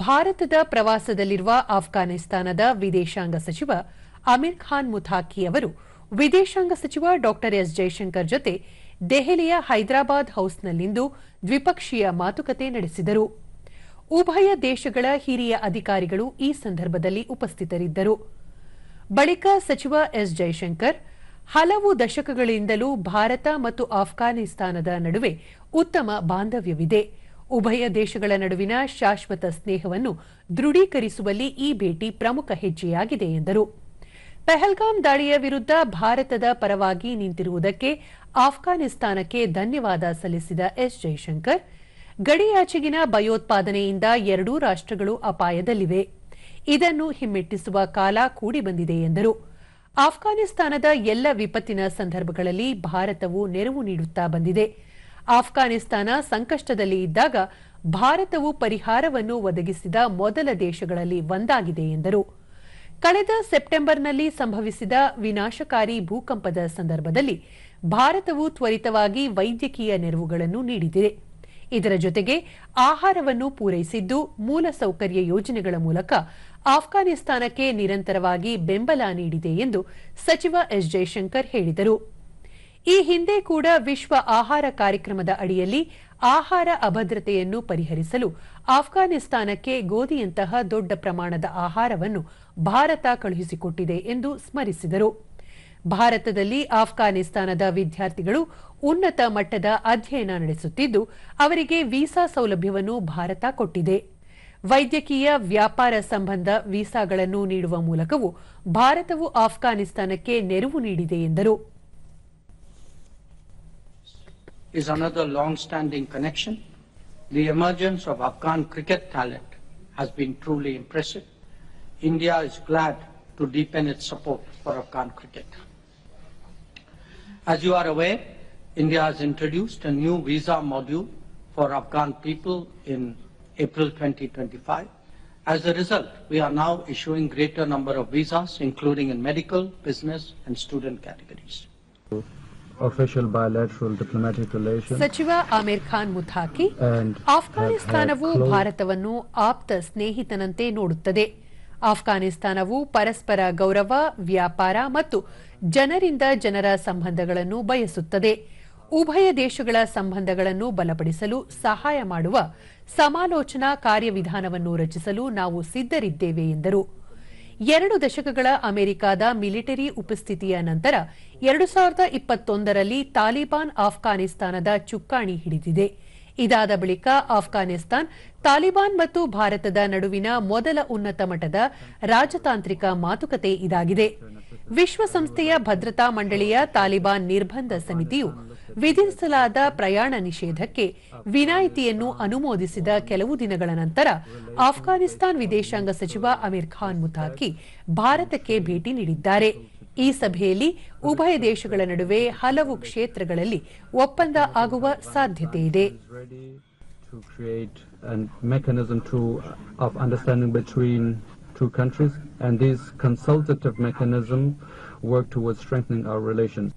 ಭಾರತದ ಪ್ರವಾಸದಲ್ಲಿರುವ ಆಫ್ಘಾನಿಸ್ತಾನದ ವಿದೇಶಾಂಗ ಸಚಿವ ಅಮೀರ್ ಖಾನ್ ಮುಥಾಕಿ ಅವರು ವಿದೇಶಾಂಗ ಸಚಿವ ಡಾ ಎಸ್ ಜೈಶಂಕರ್ ಜೊತೆ ದೆಹಲಿಯ ಹೈದರಾಬಾದ್ ಹೌಸ್ನಲ್ಲಿಂದು ದ್ವಿಪಕ್ಷೀಯ ಮಾತುಕತೆ ನಡೆಸಿದರು. ಉಭಯ ದೇಶಗಳ ಹಿರಿಯ ಅಧಿಕಾರಿಗಳು ಈ ಸಂದರ್ಭದಲ್ಲಿ ಉಪಸ್ಥಿತರಿದ್ದರು. ಬಳಿಕ ಸಚಿವ ಎಸ್ ಜೈಶಂಕರ್, ಹಲವು ದಶಕಗಳಿಂದಲೂ ಭಾರತ ಮತ್ತು ಆಫ್ಘಾನಿಸ್ತಾನದ ನಡುವೆ ಉತ್ತಮ ಬಾಂಧವ್ಯವಿದೆ. ಉಭಯ ದೇಶಗಳ ನಡುವಿನ ಶಾಶ್ವತ ಸ್ನೇಹವನ್ನು ದೃಢೀಕರಿಸುವಲ್ಲಿ ಈ ಭೇಟಿ ಪ್ರಮುಖ ಹೆಜ್ಜೆಯಾಗಿದೆ, ಎಂದರು. ಪೆಹಲ್ಗಾಮ್ ದಾಳಿಯ ವಿರುದ್ಧ ಭಾರತದ ಪರವಾಗಿ ನಿಂತಿರುವುದಕ್ಕೆ ಆಫ್ಘಾನಿಸ್ತಾನಕ್ಕೆ ಧನ್ಯವಾದ ಸಲ್ಲಿಸಿದ ಎಸ್ ಜೈಶಂಕರ್, ಗಡಿಯಾಚೆಗಿನ ಭಯೋತ್ಪಾದನೆಯಿಂದ ಎರಡೂ ರಾಷ್ಟಗಳು ಅಪಾಯದಲ್ಲಿವೆ. ಇದನ್ನು ಹಿಮ್ಮೆಟ್ಟಿಸುವ ಕಾಲ ಕೂಡಿ ಬಂದಿದೆ ಎಂದರು. ಆಫ್ಘಾನಿಸ್ತಾನದ ಎಲ್ಲ ವಿಪತ್ತಿನ ಸಂದರ್ಭಗಳಲ್ಲಿ ಭಾರತವು ನೆರವು ನೀಡುತ್ತಾ ಬಂದಿದೆ. ಆಫ್ಘಾನಿಸ್ತಾನ ಸಂಕಷ್ಟದಲ್ಲಿ ಇದ್ದಾಗ ಭಾರತವು ಪರಿಹಾರವನ್ನು ಒದಗಿಸಿದ ಮೊದಲ ದೇಶಗಳಲ್ಲಿ ಒಂದಾಗಿದೆ ಎಂದರು. ಕಳೆದ ಸೆಪ್ಟೆಂಬರ್ನಲ್ಲಿ ಸಂಭವಿಸಿದ ವಿನಾಶಕಾರಿ ಭೂಕಂಪದ ಸಂದರ್ಭದಲ್ಲಿ ಭಾರತವು ತ್ವರಿತವಾಗಿ ವೈದ್ಯಕೀಯ ನೆರವುಗಳನ್ನು ನೀಡಿದೆ. ಇದರ ಜೊತೆಗೆ ಆಹಾರವನ್ನು ಪೂರೈಸಿದ್ದು ಮೂಲಸೌಕರ್ಯ ಯೋಜನೆಗಳ ಮೂಲಕ ಆಫ್ಘಾನಿಸ್ತಾನಕ್ಕೆ ನಿರಂತರವಾಗಿ ಬೆಂಬಲ ನೀಡಿದೆ ಎಂದು ಸಚಿವ ಎಸ್ ಜೈಶಂಕರ್ ಹೇಳಿದರು. ಈ ಹಿಂದೆ ಕೂಡ ವಿಶ್ವ ಆಹಾರ ಕಾರ್ಯಕ್ರಮದ ಅಡಿಯಲ್ಲಿ ಆಹಾರ ಅಭದ್ರತೆಯನ್ನು ಪರಿಹರಿಸಲು ಆಫ್ಘಾನಿಸ್ತಾನಕ್ಕೆ ಗೋಧಿಯಂತಹ ದೊಡ್ಡ ಪ್ರಮಾಣದ ಆಹಾರವನ್ನು ಭಾರತ ಕಳುಹಿಸಿಕೊಟ್ಟಿದೆ ಎಂದು ಸ್ಮರಿಸಿದರು. ಭಾರತದಲ್ಲಿ ಆಫ್ಘಾನಿಸ್ತಾನದ ವಿದ್ಯಾರ್ಥಿಗಳು ಉನ್ನತ ಮಟ್ಟದ ಅಧ್ಯಯನ ನಡೆಸುತ್ತಿದ್ದು, ಅವರಿಗೆ ವೀಸಾ ಸೌಲಭ್ಯವನ್ನು ಭಾರತ ಕೊಟ್ಟಿದೆ. ವೈದ್ಯಕೀಯ ವ್ಯಾಪಾರ ಸಂಬಂಧ ವೀಸಾಗಳನ್ನು ನೀಡುವ ಮೂಲಕವೂ ಭಾರತವು ಆಫ್ಘಾನಿಸ್ತಾನಕ್ಕೆ ನೆರವು ನೀಡಿದೆ ಎಂದರು. Is another long-standing connection. The emergence of Afghan cricket talent has been truly impressive. India is glad to deepen its support for Afghan cricket. As you are aware, India has introduced a new visa module for Afghan people in April 2025. As a result, we are now issuing greater number of visas, including in medical, business, and student categories. Official bilateral diplomatic relations ಸಚಿವ ಆಮೀರ್ ಖಾನ್ ಮುಥಾಕಿ ಆಫ್ಘಾನಿಸ್ತಾನವು ಭಾರತವನ್ನು ಆಪ್ತ ಸ್ನೇಹಿತನಂತೆ ನೋಡುತ್ತದೆ. ಆಫ್ಘಾನಿಸ್ತಾನವು ಪರಸ್ಪರ ಗೌರವ ವ್ಯಾಪಾರ ಮತ್ತು ಜನರಿಂದ ಜನರ ಸಂಬಂಧಗಳನ್ನು ಬಯಸುತ್ತದೆ. ಉಭಯ ದೇಶಗಳ ಸಂಬಂಧಗಳನ್ನು ಬಲಪಡಿಸಲು ಸಹಾಯ ಮಾಡುವ ಸಮಾಲೋಚನಾ ಕಾರ್ಯವಿಧಾನವನ್ನು ರಚಿಸಲು ನಾವು ಸಿದ್ಧರಿದ್ದೇವೆ ಎಂದರು. ಎರಡು ದಶಕಗಳ ಅಮೆರಿಕದ ಮಿಲಿಟರಿ ಉಪಸ್ಥಿತಿಯ ನಂತರ ಎರಡು ಸಾವಿರದ ಇಪ್ಪತ್ತೊಂದರಲ್ಲಿ ತಾಲಿಬಾನ್ ಆಫ್ಘಾನಿಸ್ತಾನದ ಚುಕ್ಕಾಣಿ ಹಿಡಿದಿದೆ. ಇದಾದ ಬಳಿಕ ಆಫ್ಘಾನಿಸ್ತಾನ್, ತಾಲಿಬಾನ್ ಮತ್ತು ಭಾರತದ ನಡುವಿನ ಮೊದಲ ಉನ್ನತ ಮಟ್ಟದ ರಾಜತಾಂತ್ರಿಕ ಮಾತುಕತೆ ಇದಾಗಿದೆ. ವಿಶ್ವಸಂಸ್ಥೆಯ ಭದ್ರತಾ ಮಂಡಳಿಯ ತಾಲಿಬಾನ್ ನಿರ್ಬಂಧ ಸಮಿತಿಯು ವಿಧಿಸಲಾದ ಪ್ರಯಾಣ ನಿಷೇಧಕ್ಕೆ ವಿನಾಯಿತಿಯನ್ನು ಅನುಮೋದಿಸಿದ ಕೆಲವು ದಿನಗಳ ನಂತರ ಆಫ್ಘಾನಿಸ್ತಾನ್ ವಿದೇಶಾಂಗ ಸಚಿವ ಅಮೀರ್ ಖಾನ್ ಮುತಾಕಿ ಭಾರತಕ್ಕೆ ಭೇಟಿ ನೀಡಿದ್ದಾರೆ. ಈ ಸಭೆಯಲ್ಲಿ ಉಭಯ ದೇಶಗಳ ನಡುವೆ ಹಲವು ಕ್ಷೇತ್ರಗಳಲ್ಲಿ ಒಪ್ಪಂದ ಆಗುವ ಸಾಧ್ಯತೆ ಇದೆ. Two countries, and this consultative mechanism work towards strengthening our relations.